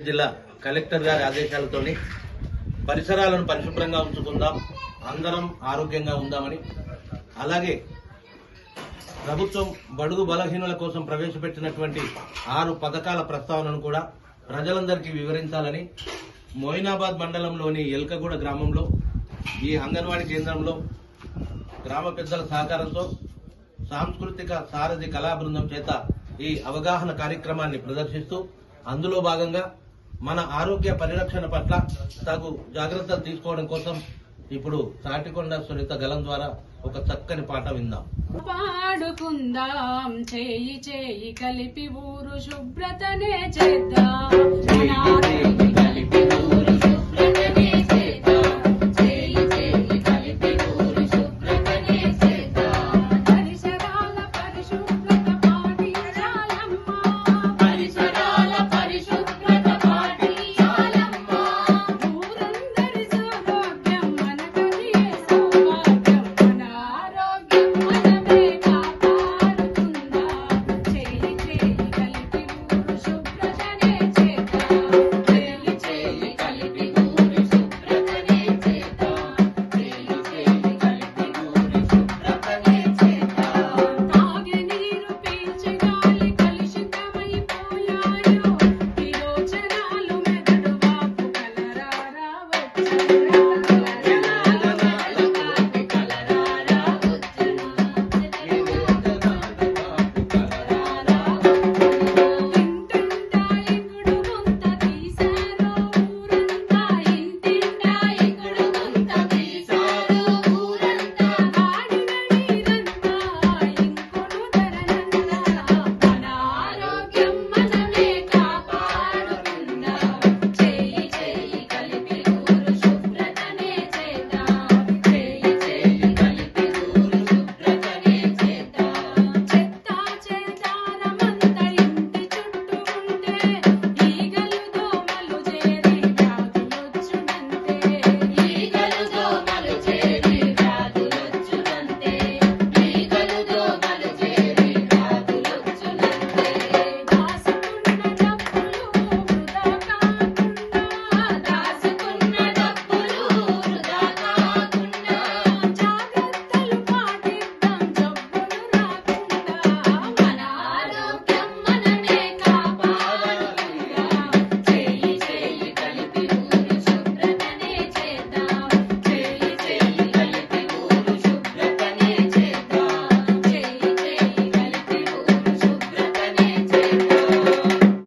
జిల్లా కలెక్టర్ గారి ఆదేశాలతోని పరిసరాలను పరిశుభ్రంగా ఉంచుకుందాం అందరం ఆరోగ్యంగా ఉందామని అలాగే ప్రభుత్వం బడుగు బలహీనుల కోసం ప్రవేశపెట్టినటువంటి ఆరు పథకాల ప్రస్తావనను కూడా ప్రజలందరికీ వివరించాలని మోయినాబాద్ మండలంలోని ఎల్కగూడ గ్రామంలో ఈ అంగన్వాడీ కేంద్రంలో గ్రామ పెద్దల సహకారంతో సాంస్కృతిక సారథి కళా బృందం చేత ఈ అవగాహన కార్యక్రమాన్ని ప్రదర్శిస్తూ అందులో భాగంగా మన ఆరోగ్య పరిరక్షణ పట్ల తగు జాగ్రత్తలు తీసుకోవడం కోసం ఇప్పుడు తాటికొండ సునీత గలం ద్వారా ఒక చక్కని పాట విందాం. పాడుకుందాం చేయి చేయి కలిపి ఊరు శుభ్రతనే చేద్దాం.